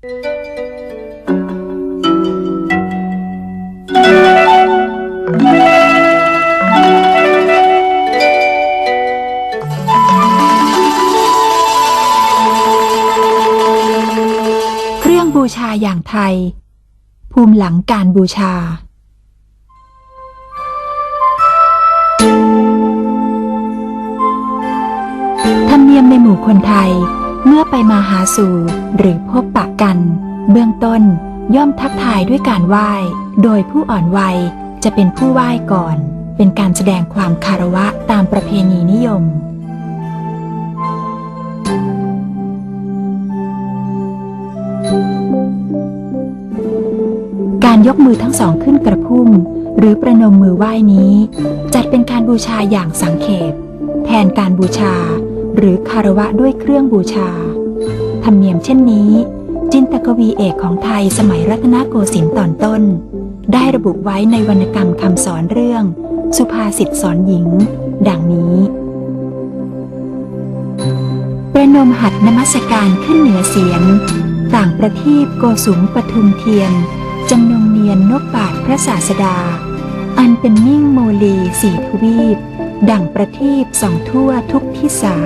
เครื่องบูชาอย่างไทย ภูมิหลังการบูชาธรรมเนียมในหมู่คนไทย เมื่อไปมาหาสู่หรือพบปะกัน เบื้องต้นย่อมทักทายด้วยการไหว้ โดยผู้อ่อนวัยจะเป็นผู้ไหว้ก่อน เป็นการแสดงความคารวะตามประเพณีนิยม การยกมือทั้งสองขึ้นกระพุ่ม หรือประนมมือไหว้นี้ จัดเป็นการบูชาอย่างสังเขปแทนการบูชา หรือคารวะด้วยเครื่องบูชา ธรรมเนียมเช่นนี้ จินตกวีเอกของไทยสมัยรัตนโกสินทร์ตอนต้น ได้ระบุไว้ในวรรณกรรมคำสอนเรื่อง สุภาษิตสอนหญิง ดังนี้ ประนมหัดนมัสการขึ้นเหนือเสียง ต่างประทีปโกสุมปทุมเทียนจำนงเนียนนกบาทพระศาสดา อันเป็นมิ่งโมลีสีทวีป ดั่งประทีปส่องทั่วทุกทิศา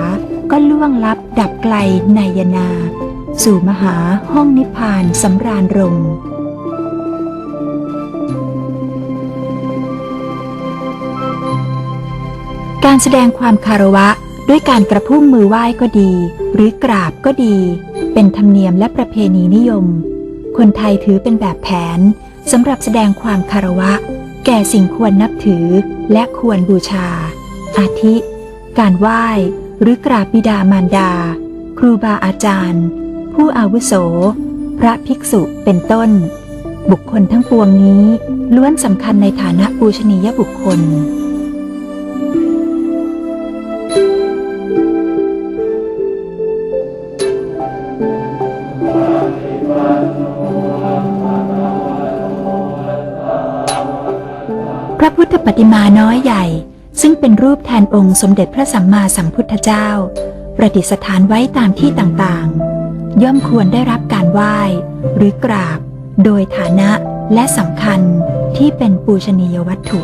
ก็ล่วงลับดับไกลในยนา สู่มหาห้องนิพพานสำราญรมการแสดงความคารวะด้วยการกระพุ่มมือไหว้ก็ดี หรือกราบก็ดี เป็นธรรมเนียมและประเพณีนิยม คนไทยถือเป็นแบบแผนสำหรับแสดงความคารวะ แก่สิ่งควรนับถือและควรบูชา อาทิ การไหว้หรือกราบบิดามารดา ครูบาอาจารย์ ผู้อาวุโส พระภิกษุเป็นต้น บุคคลทั้งปวงนี้ล้วนสำคัญในฐานะปูชนียบุคคล พระพุทธปฏิมาน้อยใหญ่ ซึ่งเป็นรูปแทนองค์สมเด็จพระสัมมาสัมพุทธเจ้า ประดิษฐานไว้ตามที่ต่างๆ ย่อมควรได้รับการไหว้ หรือกราบ โดยฐานะและสำคัญที่เป็นปูชนียวัตถุ